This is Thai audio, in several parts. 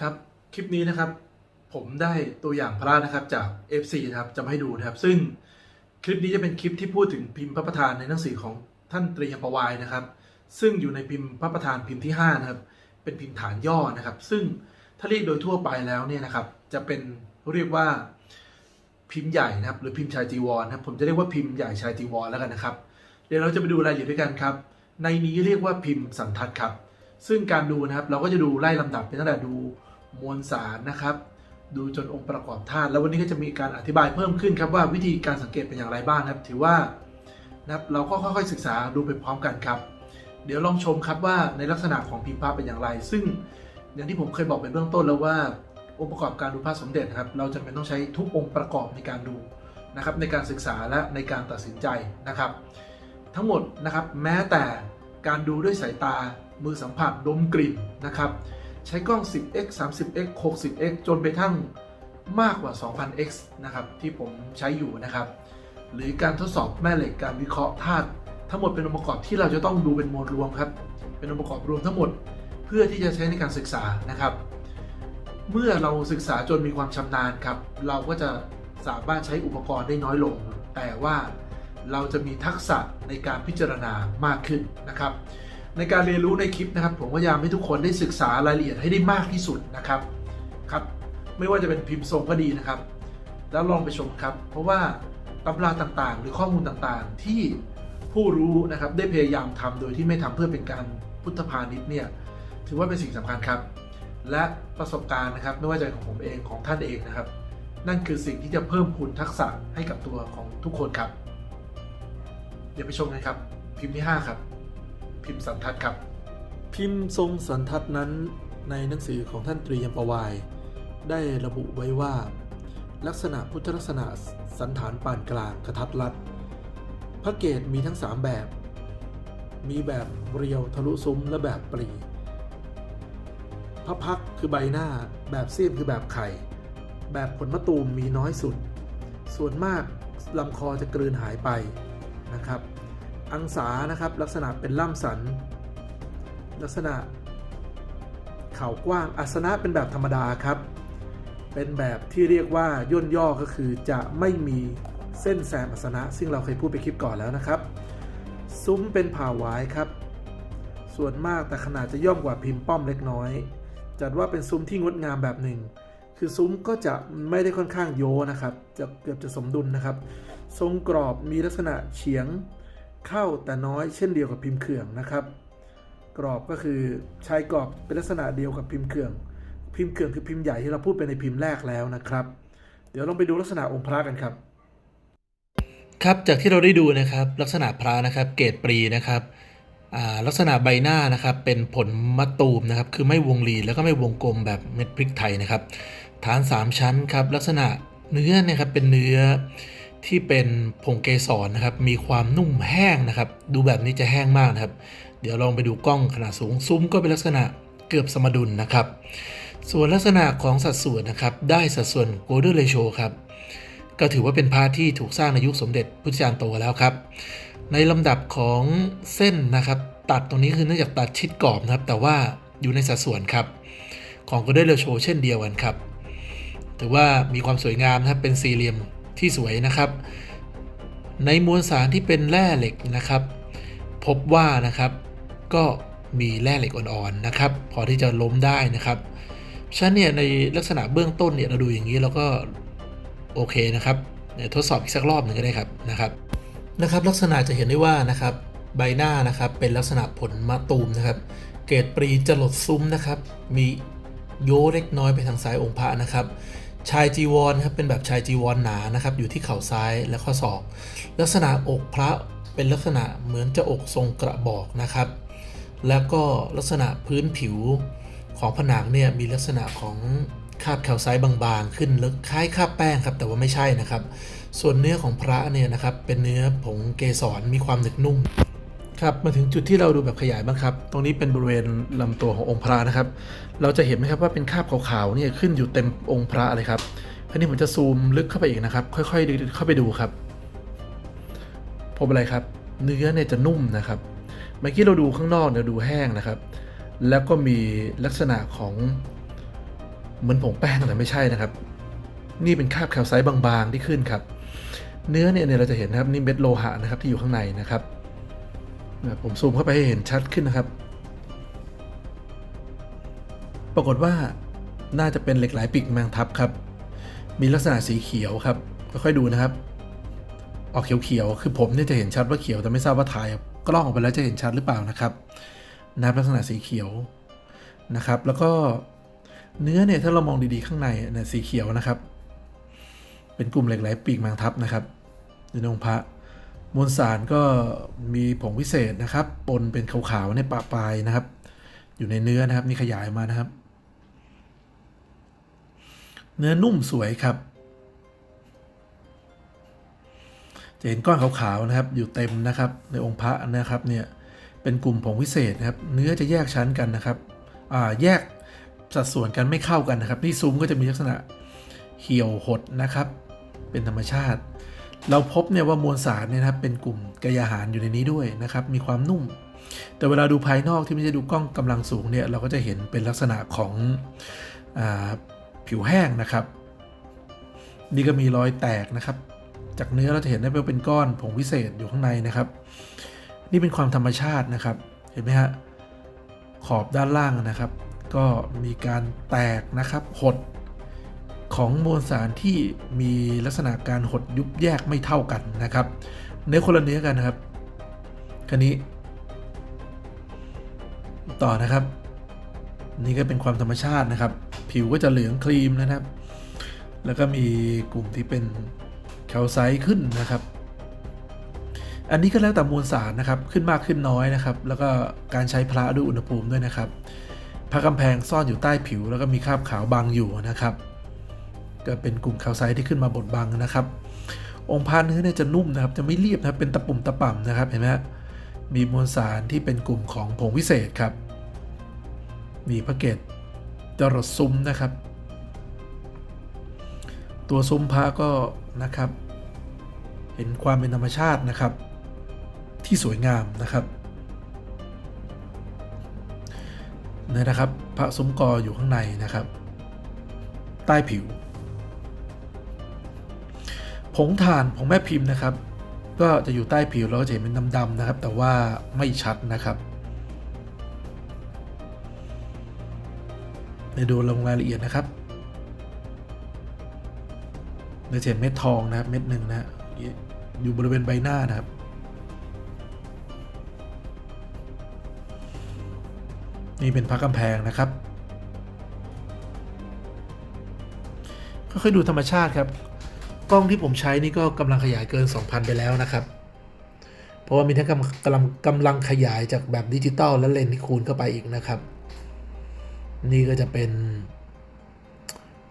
ครับ คลิปนี้นะครับ ผมได้ตัวอย่างพระนะครับจาก FC นะครับจะมาให้ดูนะครับ ซึ่งคลิปนี้จะเป็นคลิปที่พูดถึงพิมพ์พระประธานในหนังสือของท่านตรียมประวายนะครับ ซึ่งอยู่ในพิมพ์พระประธานพิมพ์ที่5นะครับ เป็นพิมพ์ฐานย่อนะครับ ซึ่งถ้าเรียกโดยทั่วไปแล้วเนี่ยนะครับ จะเป็นเรียกว่าพิมพ์ใหญ่นะครับ หรือพิมพ์ชายจีวรนะครับ ผมจะเรียกว่าพิมพ์ใหญ่ชายจีวรแล้วกันนะครับ เดี๋ยวเราจะไปดูรายละเอียดด้วยกันครับ ในนี้เรียกว่าพิมพ์สันทัดครับซึ่งการดูนะครับเราก็จะดูไล่ลำดับเป็นตั้งแต่ดู มวลสารนะครับ ดูจนองค์ประกอบธาตุแล้ววันนี้ก็จะมีการอธิบายเพิ่มขึ้นครับว่าวิธีการสังเกตเป็นอย่างไรบ้างครับ ถือว่านะครับเราก็ค่อยๆศึกษาดูไปพร้อมกันครับ เดี๋ยวลองชมครับว่าในลักษณะของพิมพ์พระเป็นอย่างไร ซึ่งอย่างที่ผมเคยบอกไปเบื้องต้นแล้วว่าองค์ประกอบการดูพระสมเด็จครับ เราจำเป็นต้องใช้ทุกองค์ประกอบในการดูนะครับในการศึกษาและในการตัดสินใจนะครับ ทั้งหมดนะครับแม้แต่การดูด้วยสายตามือสัมผัสดมกลิ่นนะครับ ใช้กล้อง 10x 30x 60x จนไปทั้งมากกว่า 2000x นะครับ ที่ผมใช้อยู่นะครับ หรือการทดสอบแม่เหล็กการวิเคราะห์ธาตุทั้งหมดเป็นองค์ประกอบที่เราจะต้องดูเป็นมวลรวมครับ เป็นองค์ประกอบรวมทั้งหมด เพื่อที่จะใช้ในการศึกษานะครับ เมื่อเราศึกษาจนมีความชำนาญครับ เราก็จะสามารถใช้อุปกรณ์ได้น้อยลง แต่ว่าเราจะมีทักษะในการพิจารณามากขึ้นนะครับ ในการเรียนรู้ในคลิปนะครับ ผมพยายามให้ทุกคนได้ศึกษารายละเอียดให้ได้มากที่สุดนะครับครับ ไม่ว่าจะเป็นพิมพ์ทรงก็ดีนะครับ แล้วลองไปชมครับ เพราะว่าตำราต่างๆ หรือข้อมูลต่างๆ ที่ผู้รู้นะครับได้พยายามทำโดยที่ไม่ทำเพื่อเป็นการพุทธพาณิชย์เนี่ยถือว่าเป็นสิ่งสำคัญครับ และประสบการณ์นะครับไม่ว่าจะของผมเองของท่านเองนะครับ นั่นคือสิ่งที่จะเพิ่มพูนทักษะให้กับตัวของทุกคนครับ เดี๋ยวไปชมกันครับ พิมพ์ที่ 5 ครับ พิมพ์สันทัดครับ พิมพ์ทรงสันทัดนั้นในหนังสือของท่านตรียมประวาย ได้ระบุไว้ว่า ลักษณะพุทธลักษณะสันฐานปานกลางกระทัดรัดพระเกตมีทั้ง 3 แบบ มีแบบเรียวทะลุซุ้มและแบบปรีพระพักคือใบหน้า แบบเสี้ยมคือแบบไข่ แบบผลมะตูมมีน้อยสุด ส่วนมากลำคอจะกลืนหายไปนะครับ อังสานะครับ ลักษณะเป็นล่ำสัน ลักษณะเข่ากว้างอัสนะเป็นแบบธรรมดาครับ เป็นแบบที่เรียกว่าย่นย่อก็คือจะไม่มีเส้นแซมอัสนะ ซึ่งเราเคยพูดไปคลิปก่อนแล้วนะครับ ซุ้มเป็นผ่าวายครับ ส่วนมากแต่ขนาดจะย่อมกว่าพิมพ์ป้อมเล็กน้อย จัดว่าเป็นซุ้มที่งดงามแบบหนึ่ง คือซุ้มก็จะไม่ได้ค่อนข้างโยนะครับ จะเกือบจะสมดุลนะครับ ทรงกรอบมีลักษณะเฉียง เข้าแต่น้อยเช่นเดียวกับพิมพ์เขื่องนะครับ กรอบก็คือชายกรอบเป็นลักษณะเดียวกับพิมพ์เขื่อง พิมพ์เขื่องคือพิมพ์ใหญ่ที่เราพูดไปในพิมพ์แรกแล้วนะครับ เดี๋ยวลองไปดูลักษณะองค์พระกันครับ ครับจากที่เราได้ดูนะครับลักษณะพระนะครับเกรดปรีนะครับลักษณะใบหน้านะครับเป็นผลมะตูมนะครับคือไม่วงรีแล้วก็ไม่วงกลมแบบเม็ดพริกไทยนะครับ ฐาน 3 ชั้นครับลักษณะเนื้อนะครับเป็นเนื้อ ที่เป็นผงเกสรนะครับ มีความนุ่มแห้งนะครับ ดูแบบนี้จะแห้งมากนะครับ เดี๋ยวลองไปดูกล้องขนาดสูงซุ้มก็เป็นลักษณะเกือบสมดุลนะครับ ส่วนลักษณะของสัดส่วนนะครับ ได้สัดส่วน golden ratio ครับ ก็ถือว่าเป็นพระที่ถูกสร้างในยุคสมเด็จพุทธจารย์โตแล้วครับ ในลำดับของเส้นนะครับ ตัดตรงนี้คือเนื่องจากตัดชิดกรอบนะครับ แต่ว่าอยู่ในสัดส่วนครับ ของก็ได้เรโชเช่นเดียวกันครับ ถือว่ามีความสวยงามนะครับเป็นสี่เหลี่ยม ที่สวยนะครับ ในมวลสารที่เป็นแร่เหล็กนะครับ พบว่านะครับก็มีแร่เหล็กอ่อนๆนะครับ พอที่จะล้มได้นะครับฉะนั้นเนี่ยในลักษณะเบื้องต้นเนี่ยเราดูอย่างนี้แล้วก็โอเคนะครับทดสอบอีกสักรอบหนึ่งก็ได้ครับนะครับนะครับ ลักษณะจะเห็นได้ว่านะครับใบหน้านะครับเป็นลักษณะผลมะตูมนะครับ เกรดปรีจรดซุ้มนะครับ มีโยเล็กน้อยไปทางซ้ายองค์พระนะครับ ชายจีวรครับเป็นแบบชายจีวรหนานะครับ อยู่ที่เข่าซ้ายและข้อศอก ลักษณะอกพระเป็นลักษณะเหมือนจะอกทรงกระบอกนะครับ แล้วก็ลักษณะพื้นผิวของผนังเนี่ยมีลักษณะของคาบแคลไซต์บางๆ ขึ้นแล้วคล้ายคาบแป้งครับแต่ว่าไม่ใช่นะครับ ส่วนเนื้อของพระเนี่ยนะครับเป็นเนื้อผงเกสรมีความหนึบนุ่ม ครับมาถึงจุดที่เราดูแบบขยายบ้างครับ ตรงนี้เป็นบริเวณลำตัวขององค์พระนะครับ เราจะเห็นไหมครับว่าเป็นคาบขาวๆเนี่ยขึ้นอยู่เต็มองค์พระเลยครับคราวนี้ผมจะซูมลึกเข้าไปอีกนะครับ ค่อยๆดึงเข้าไปดูครับ พบอะไรครับ เนื้อเนี่ยจะนุ่มนะครับ เมื่อกี้เราดูข้างนอกเนี่ยดูแห้งนะครับ แล้วก็มีลักษณะของเหมือนผงแป้งแต่ไม่ใช่นะครับ นี่เป็นคาบแคลไซต์บางๆที่ขึ้นครับ เนื้อเนี่ยเราจะเห็นนะครับนี่เม็ดโลหะนะครับที่อยู่ข้างในนะครับ ผมซูมเข้าไปให้เห็นชัดขึ้นนะครับ ปรากฏว่าน่าจะเป็นเหล็กไหลปีกแมงทับครับ มีลักษณะสีเขียวครับค่อยๆดูนะครับ ออกเขียวๆคือผมเนี่ยจะเห็นชัดว่าเขียวแต่ไม่ทราบว่าถ่ายกล้องออกไปแล้วจะเห็นชัดหรือเปล่านะครับนับลักษณะสีเขียวนะครับ แล้วก็เนื้อเนี่ยถ้าเรามองดีๆข้างในเนี่ยสีเขียวนะครับ เป็นกลุ่มเหล็กไหลปีกแมงทับนะครับในองค์พระ มวลสารก็มีผงวิเศษนะครับปนเป็นขาวๆในปะปลายนะครับ อยู่ในเนื้อนะครับนี่ขยายมานะครับ เนื้อนุ่มสวยครับ จะเห็นก้อนขาวๆนะครับ อยู่เต็มนะครับ ในองค์พระนะครับเนี่ยเป็นกลุ่มผงวิเศษนะครับ เนื้อจะแยกชั้นกันนะครับอ่าแยกสัดส่วนกันไม่เข้ากันนะครับ ที่ซุ้มก็จะมีลักษณะเหี่ยวหดนะครับ เป็นธรรมชาติ เราพบเนี่ยว่ามวลสารเนี่ยนะครับเป็นกลุ่มกายอาหารอยู่ในนี้ด้วยนะครับ มีความนุ่ม แต่เวลาดูภายนอกที่ไม่ใช่ดูกล้องกำลังสูงเนี่ยเราก็จะเห็นเป็นลักษณะของอผิวแห้งนะครับ นี่ก็มีรอยแตกนะครับ จากเนื้อเราจะเห็นได้ว่าเป็นก้อนผงวิเศษอยู่ข้างในนะครับ นี่เป็นความธรรมชาตินะครับ เห็นไหมฮะขอบด้านล่างนะครับ ก็มีการแตกนะครับหด ของมวลสารที่มีลักษณะการหดยุบแยกไม่เท่ากันนะครับเนื้อคนละเนื้อกันนะครับคันนี้ ต่อนะครับ นี่ก็เป็นความธรรมชาตินะครับ ผิวก็จะเหลืองครีมนะครับ แล้วก็มีกลุ่มที่เป็นแคลไซต์ขึ้นนะครับ อันนี้ก็แล้วแต่มวลสารนะครับ ขึ้นมากขึ้นน้อยนะครับ แล้วก็การใช้พระด้วยอุณหภูมิด้วยนะครับพระกำแพงซ่อนอยู่ใต้ผิว แล้วก็มีคราบขาวบางอยู่นะครับ ก็เป็นกลุ่มแคลไซต์ที่ขึ้นมาบดบังนะครับ องค์พระเนื้อเนี่ยจะนุ่มนะครับ จะไม่เรียบนะเป็นตะปุ่มตะป่ำนะครับเห็นไหมมีมวลสารที่เป็นกลุ่มของผงวิเศษครับ มีพระเกตจรดซุ้มนะครับ ตัวซุ้มพระก็นะครับ เห็นความเป็นธรรมชาตินะครับ ที่สวยงามนะครับเนี่ยนะครับ พระซุ้มกออยู่ข้างในนะครับ ใต้ผิว ผงถ่านผงแม่พิมพ์นะครับ ก็จะอยู่ใต้ผิวเราก็จะเห็นเป็นดำๆนะครับ แต่ว่าไม่ชัดนะครับเดี๋ยวดูลงรายละเอียดนะครับเนื้อเห็นเม็ดทองนะครับเม็ดหนึ่งนะฮะอยู่บริเวณใบหน้านะครับนี่เป็นพระกำแพงนะครับค่อยๆดูธรรมชาติครับ กล้องที่ผมใช้นี่ก็กำลังขยายเกิน 2,000 ไปแล้วนะครับ เพราะว่ามีทั้งกำกำลังกำลังขยายจากแบบดิจิตอลและเลนส์ที่คูณเข้าไปอีกนะครับ นี่ก็จะเป็น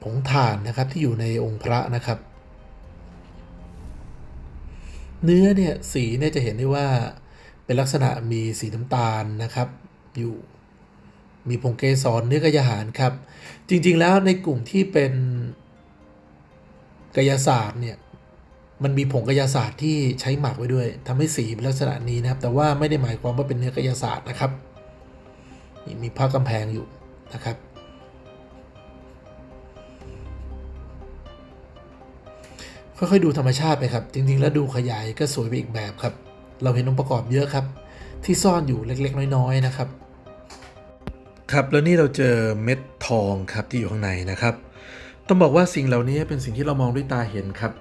ผงถ่านนะครับที่อยู่ในองค์พระนะครับ เนื้อเนี่ยสีเนี่ยจะเห็นได้ว่าเป็นลักษณะมีสีน้ำตาลนะครับอยู่มีผงเกสรเนื้อกายาหารครับ จริงๆแล้วในกลุ่มที่เป็น กายศาสตร์เนี่ยมันมีผงกายศาสตร์ที่ใช้หมักไว้ด้วยทำให้สีเป็นลักษณะนี้นะครับ แต่ว่าไม่ได้หมายความว่าเป็นเนื้อกายศาสตร์นะครับนี่มีผ้ากำแพงอยู่นะครับ ค่อยๆดูธรรมชาติไปครับ จริงๆ แล้วดูขยายก็สวยไปอีกแบบครับ เราเห็นองค์ประกอบเยอะครับ ที่ซ่อนอยู่เล็กๆ น้อยๆนะครับ ครับแล้วนี่เราเจอเม็ดทองครับที่อยู่ข้างในนะครับ ต้องบอกว่าสิ่งเหล่านี้เป็นสิ่งที่เรามองด้วยตาเห็นครับ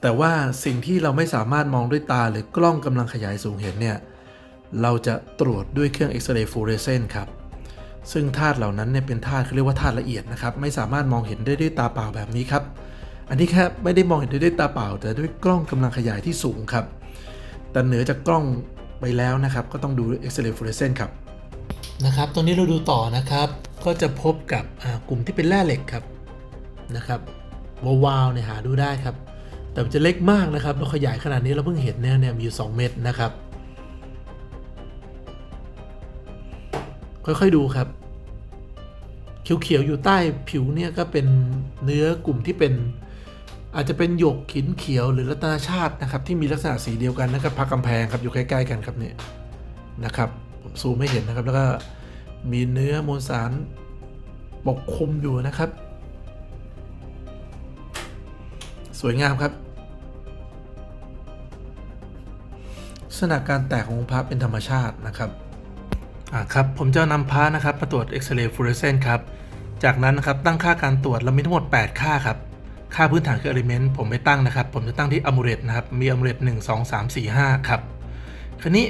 แต่ว่าสิ่งที่เราไม่สามารถมองด้วยตาหรือกล้องกำลังขยายสูงเห็นเนี่ยเราจะตรวจด้วยเครื่องเอ็กซเรย์ฟลูเรสเซนต์ครับซึ่งธาตุเหล่านั้นเนี่ยเป็นธาตุเขาเรียกว่าธาตุละเอียดนะครับ ไม่สามารถมองเห็นได้ด้วยตาเปล่าแบบนี้ครับ อันนี้แค่ไม่ได้มองเห็นได้ด้วยตาเปล่า แต่ด้วยกล้องกำลังขยายที่สูงครับ แต่เหนือจากกล้องไปแล้วนะครับ ก็ต้องดูเอ็กซเรย์ฟลูเรสเซนต์ครับนะครับตรงนี้เราดูต่อนะครับ ก็จะพบกับกลุ่มที่เป็นแร่เหล็กครับ นะครับวาวๆเนี่ยหาดูได้ครับ แต่มันจะเล็กมากนะครับเราขยายขนาดนี้เราเพิ่งเห็นเนี่ยเนี่ยมีอยู่ 2 เม็ดนะครับ ค่อยๆดูครับ เขียวๆอยู่ใต้ผิวเนี่ยก็เป็นเนื้อกลุ่มที่เป็นอาจจะเป็นหยกขินเขียวหรือรัตนาชาตินะครับ ที่มีลักษณะสีเดียวกันนะครับพักกำแพงครับอยู่ใกล้ๆกันครับเนี่ยนะครับ ผมซูมไม่เห็นนะครับแล้วก็มีเนื้อมวลสารปกคลุมอยู่นะครับ สวยงามครับลักษณะการแตกขององค์พระเป็นธรรมชาตินะครับอ่าครับผมจะนำพระนะครับมาตรวจเอ็กซเรย์ฟลูออเรสเซนต์ครับ จากนั้นนะครับตั้งค่าการตรวจเรามีทั้งหมด 8 ค่าครับ ค่าพื้นฐานคือ element ผมไม่ตั้งนะครับ ผมจะตั้งที่ amulet นะครับ มี amulet 1 2 3 4 5 ครับ คราวนี้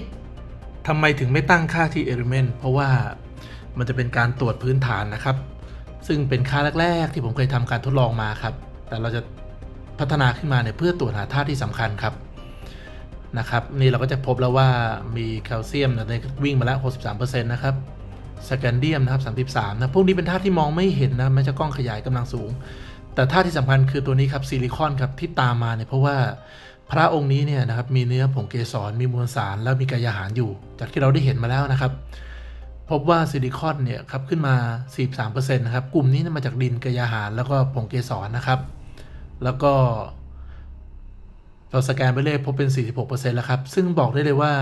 ทำไมถึงไม่ตั้งค่าที่ element เพราะว่ามันจะเป็นการตรวจพื้นฐานนะครับ ซึ่งเป็นค่าแรก ๆ ที่ผมเคยทำการทดลองมาครับ แต่เราจะ พัฒนาขึ้นมาเนี่ยเพื่อตรวจหาธาตุที่สำคัญครับนะครับนี่เราก็จะพบแล้วว่ามีแคลเซียมนะในวิ่งมาแล้ว 63%นะครับสแกนเดียมนะครับ33นะพวกนี้เป็นธาตุที่มองไม่เห็นนะแม้จะกล้องขยายกำลังสูง แต่ธาตุที่สำคัญคือตัวนี้ครับซิลิคอนครับที่ตามมาเนี่ยเพราะว่าพระองค์นี้เนี่ยนะครับมีเนื้อผงเกสรมีมวลสาร แล้วมีกายอาหารอยู่ จากที่เราได้เห็นมาแล้วนะครับ พบว่าซิลิคอนเนี่ยครับขึ้นมา 43%นะครับกลุ่มนี้มาจากดินกายอาหารแล้วก็ผงเกสรนะครับ แล้วก็เราสแกนไปเลยพบเป็น 46%แล้วครับ ซึ่งบอกได้เลยว่า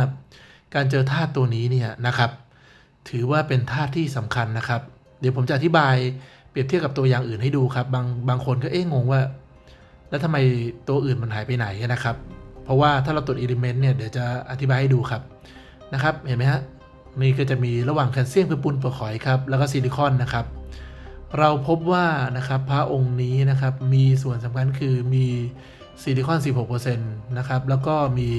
การเจอธาตุตัวนี้เนี่ยนะครับ ถือว่าเป็นธาตุที่สำคัญนะครับ เดี๋ยวผมจะอธิบายเปรียบเทียบกับตัวอย่างอื่นให้ดูครับ บางบางคนก็เอ๊ะงงว่า แล้วทำไมตัวอื่นมันหายไปไหนนะครับ เพราะว่าถ้าเราตรวจอิเลเมนต์เนี่ยเดี๋ยวจะอธิบายให้ดูครับนะครับ เห็นไหมฮะนี่ก็จะมีระหว่างแคลเซียมคือปูนเปลือกหอยครับ แล้วก็ซิลิคอนนะครับ เราพบว่านะครับพระองค์นี้นะครับมีส่วนสำคัญคือมีซิลิคอน 16%นะครับแล้วก็มี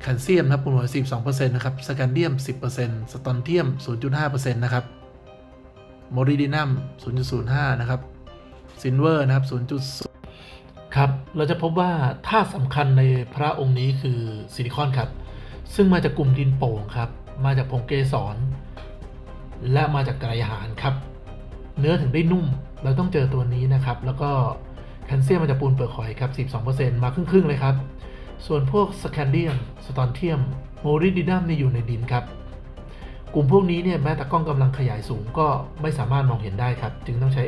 แคลเซียมนะครับปูนหอย12%นะครับสแกนเดียม 10%สตอนเทียม 0.5%นะครับโมริดินัม 0.05 นะครับซินเวอร์นะครับ 0.0 ครับ เราจะพบว่าธาตุสำคัญในพระองค์นี้คือซิลิคอนครับ ซึ่งมาจากกลุ่มดินโป่งครับ มาจากผงเกสร และมาจากไกรอาหารครับ เนื้อถึงได้นุ่ม เราต้องเจอตัวนี้นะครับ แล้วก็แคลเซียมมาจากปูนเปลือกหอยครับ 12%มาครึ่งๆเลยครับ ส่วนพวกสแคนเดียม สตอนเทียม โมริดินัมนี่อยู่ในดินครับ กลุ่มพวกนี้เนี่ยแม้แต่กล้องกำลังขยายสูงก็ไม่สามารถมองเห็นได้ครับ จึงต้องใช้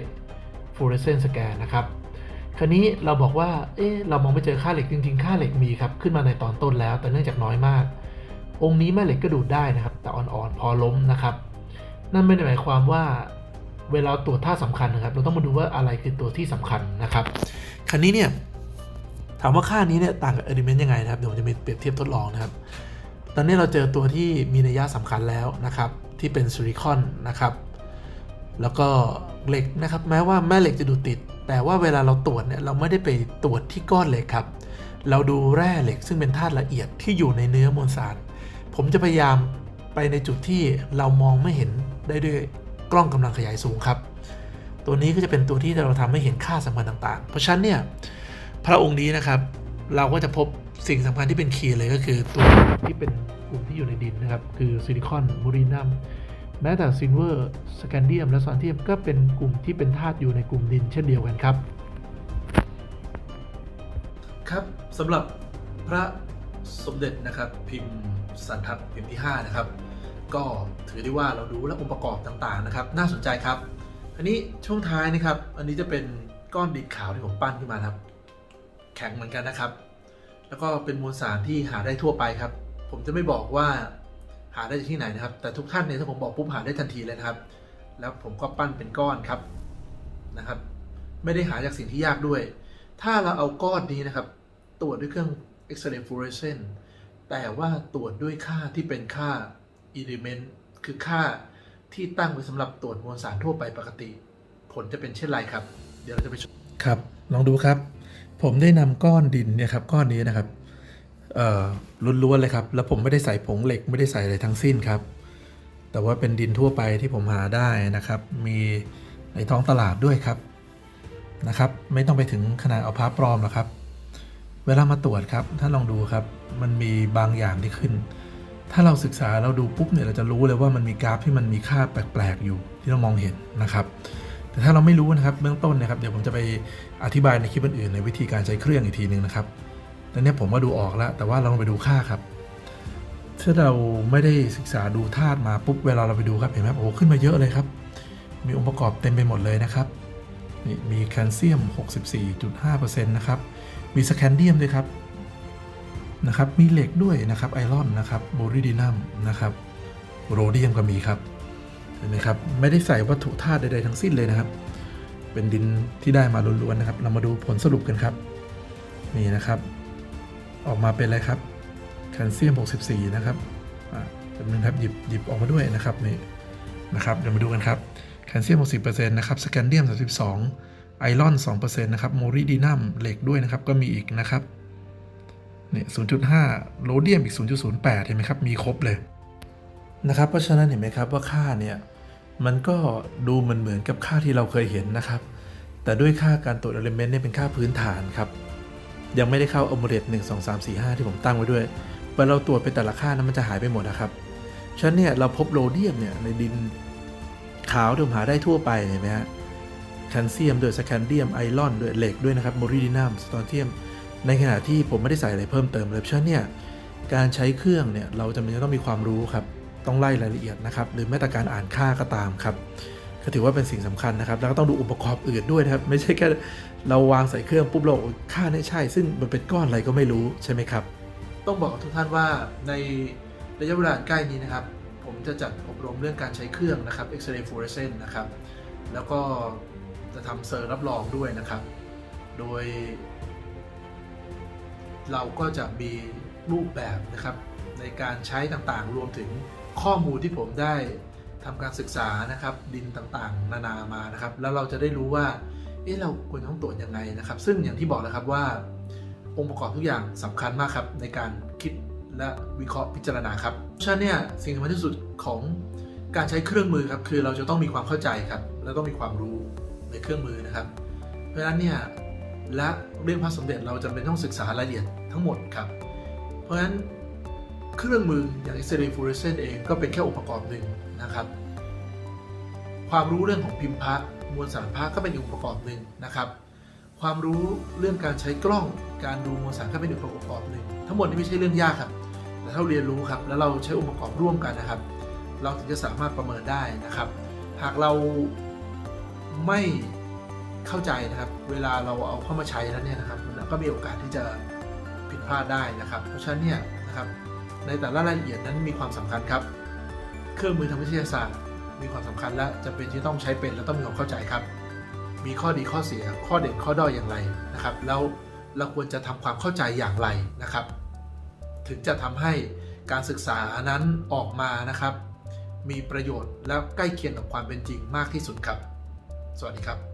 ฟลูออเรสเซนต์สแกนนะครับ คราวนี้เราบอกว่า เอ๊ะ เรามองไม่เจอค่าเหล็กจริงๆ ค่าเหล็กมีครับ ขึ้นมาในตอนต้นแล้ว แต่เนื่องจากน้อยมาก องค์นี้แม่เหล็กก็ดูดได้นะครับ แต่อ่อนๆ พอล้มนะครับ นั่นไม่ได้หมายความว่า เวลาตรวจท่าสำคัญนะครับ เราต้องมาดูว่าอะไรคือตัวที่สำคัญนะครับคราวนี้เนี่ยถามว่าค่านี้เนี่ยต่างกับเอลิเมนต์ยังไงนะครับ เดี๋ยวผมจะมีเปรียบเทียบทดลองนะครับ ตอนนี้เราเจอตัวที่มีนัยยะสำคัญแล้วนะครับ ที่เป็นซิลิคอนนะครับ แล้วก็เหล็กนะครับ แม้ว่าแม่เหล็กจะดูติด แต่ว่าเวลาเราตรวจเนี่ยเราไม่ได้ไปตรวจที่ก้อนเหล็กครับ เราดูแร่เหล็กซึ่งเป็นธาตุละเอียดที่อยู่ในเนื้อมวลสาร ผมจะพยายามไปในจุดที่เรามองไม่เห็นได้ด้วย กล้องกำลังขยายสูงครับ ตัวนี้ก็จะเป็นตัวที่เราทำให้เห็นค่าสำคัญต่างๆ เพราะฉะนั้นเนี่ยพระองค์นี้นะครับ เราก็จะพบสิ่งสำคัญที่เป็นคีย์เลยก็คือตัวที่เป็นกลุ่มที่อยู่ในดินนะครับ คือซิลิคอนมูรินัมแม้แต่ซินเวอร์สแกนเดียมและซอนเทียมก็เป็นกลุ่มที่เป็นธาตุอยู่ในกลุ่มดินเช่นเดียวกันครับ ครับสำหรับพระสมเด็จนะครับพิมพ์สันทัดพิมพ์ที่ 5 นะครับ ก็ถือได้ว่าเราดูและองค์ประกอบต่างๆนะครับ น่าสนใจครับ อันนี้ช่วงท้ายนะครับ อันนี้จะเป็นก้อนดินขาวที่ผมปั้นขึ้นมาครับ แข็งเหมือนกันนะครับ แล้วก็เป็นมวลสารที่หาได้ทั่วไปครับ ผมจะไม่บอกว่าหาได้จากที่ไหนนะครับ แต่ทุกท่านเนี่ยถ้าผมบอกปุ๊บหาได้ทันทีเลยนะครับ แล้วผมก็ปั้นเป็นก้อนครับนะครับ ไม่ได้หาจากสิ่งที่ยากด้วย ถ้าเราเอาก้อนนี้นะครับ ตรวจด้วยเครื่อง X-ray fluorescence แต่ว่าตรวจด้วยค่าที่เป็นค่า element คือค่าที่ตั้งไว้สำหรับตรวจมวลสารทั่วไปปกติ ผลจะเป็นเช่นไรครับ เดี๋ยวเราจะไปชมครับ ลองดูครับ ผมได้นำก้อนดินเนี่ยครับก้อนนี้นะครับล้วนๆเลยครับ แล้วผมไม่ได้ใส่ผงเหล็กไม่ได้ใส่อะไรทั้งสิ้นครับ แต่ว่าเป็นดินทั่วไปที่ผมหาได้นะครับ มีในท้องตลาดด้วยครับนะครับ ไม่ต้องไปถึงขนาดเอาพระปลอมหรอกครับ เวลามาตรวจครับถ้าลองดูครับ มันมีบางอย่างที่ขึ้น ถ้าเราศึกษาเราดูปุ๊บเนี่ยเราจะรู้เลยว่ามันมีกราฟที่มันมีค่าแปลกๆอยู่ที่เรามองเห็นนะครับ แต่ถ้าเราไม่รู้นะครับเบื้องต้นนะครับเดี๋ยวผมจะไปอธิบายในคลิปอื่นๆในวิธีการใช้เครื่องอีกทีหนึ่งนะครับตอนนี้ผมว่าดูออกแล้ว แต่ว่าเราไปดูค่าครับถ้าเราไม่ได้ศึกษาดูธาตุมาปุ๊บเวลาเราไปดูครับเห็นไหมโอ้ขึ้นมาเยอะเลยครับ มีองค์ประกอบเต็มไปหมดเลยนะครับนี่มีแคลเซียม 64.5%นะครับมีสแคนเดียมด้วยครับ นะครับมีเหล็กด้วยนะครับไอรอนนะครับโบริดินัมนะครับโรเดียมก็มีครับเห็นไหมครับไม่ได้ใส่วัตถุธาตุใดๆทั้งสิ้นเลยนะครับ เป็นดินที่ได้มาล้วนๆนะครับ เรามาดูผลสรุปกันครับนี่นะครับ ออกมาเป็นอะไรครับแคลเซียม 64 นะครับอะจำนึงครับหยิบหยิบออกมาด้วยนะครับนี่นะครับเดี๋ยวมาดูกันครับแคลเซียม 60%นะครับสแกนเดียม 32ไอรอน 2%นะครับโมริดีนัมเหล็กด้วยนะครับก็มีอีกนะครับ เนี่ย0.5โรเดียมอีก 0.08 เห็นไหมครับ มีครบเลยนะครับ เพราะฉะนั้นเห็นไหมครับว่าค่าเนี่ย มันก็ดูเหมือนเหมือนกับค่าที่เราเคยเห็นนะครับ แต่ด้วยค่าการตรวจเอลิเมนต์เนี่ยเป็นค่าพื้นฐานครับ ยังไม่ได้เข้าอมเรต1 2 3 4 5 ที่ผมตั้งไว้ด้วยเวลาเราตรวจไปแต่ละค่านั้นมันจะหายไปหมดนะครับ ฉะนั้นเนี่ยเราพบโรเดียมเนี่ยในดินขาวที่ผมหาได้ทั่วไปเห็นไหมฮะแคลเซียมด้วยสแคนเดียมไอรอนด้วยเหล็กด้วยนะครับโมริดินัมสตอนเทียม ในขณะที่ผมไม่ได้ใส่อะไรเพิ่มเติมเลยเพราะฉะนั้นเนี่ยการใช้เครื่องเนี่ยเราจำเป็นจะต้องมีความรู้ครับต้องไล่รายละเอียดนะครับหรือแม้แต่การอ่านค่าก็ตามครับก็ถือว่าเป็นสิ่งสำคัญนะครับ แล้วก็ต้องดูองค์ประกอบอื่นด้วยนะครับ ไม่ใช่แค่เราวางใส่เครื่องปุ๊บเราค่านี่ใช่ ซึ่งมันเป็นก้อนอะไรก็ไม่รู้ใช่ไหมครับ ต้องบอกทุกท่านว่าในระยะเวลาใกล้นี้นะครับ ผมจะจัดอบรมเรื่องการใช้เครื่องนะครับ X-ray fluorescence นะครับ แล้วก็จะทำเซอร์รับรองด้วยนะครับ โดย เราก็จะมีรูปแบบนะครับในการใช้ต่างๆ รวมถึงข้อมูลที่ผมได้ทำการศึกษานะครับดินต่างๆ นานามานะครับ แล้วเราจะได้รู้ว่าเอ๊ะเราควรต้องตรวจยังไงนะครับ ซึ่งอย่างที่บอกนะครับว่าองค์ประกอบทุกอย่างสำคัญมากครับในการคิดและวิเคราะห์พิจารณาครับฉะนั้นเนี่ยสิ่งสำคัญที่สุดของการใช้เครื่องมือครับคือเราจะต้องมีความเข้าใจครับ แล้วต้องมีความรู้ในเครื่องมือนะครับ เพราะฉะนั้นเนี่ย และเรื่องพระสมเด็จเราจำเป็นต้องศึกษารายละเอียดทั้งหมดครับ เพราะฉะนั้นเครื่องมืออย่าง X-ray fluorescence เองก็เป็นแค่องค์ประกอบหนึ่งนะครับ ความรู้เรื่องของพิมพ์พระมวลสารพระก็เป็นอีกองค์หนึ่งนะครับ ความรู้เรื่องการใช้กล้องการดูมวลสารก็เป็นอีกองค์หนึ่งทั้งหมดนี้ไม่ใช่เรื่องยากครับแต่ถ้าเราเรียนรู้ครับ แล้วเราใช้องค์ประกอบร่วมกันนะครับ เราถึงจะสามารถประเมินได้นะครับ หากเราไม่ เข้าใจนะครับ เวลาเราเอาเข้ามาใช้แล้วเนี่ยนะครับมันก็มีโอกาสที่จะผิดพลาดได้นะครับ เพราะฉะนั้นเนี่ยนะครับในแต่ละรายละเอียดนั้นมีความสำคัญครับ เครื่องมือทางวิทยาศาสตร์ มีความสำคัญและจะเป็นที่ต้องใช้เป็นและต้องมีความเข้าใจครับ มีข้อดีข้อเสีย ข้อเด่นข้อด้อยอย่างไรนะครับ แล้วเราควรจะทำความเข้าใจอย่างไรนะครับ ถึงจะทำให้การศึกษานั้นออกมานะครับ มีประโยชน์และใกล้เคียงกับความเป็นจริงมากที่สุดครับ สวัสดีครับ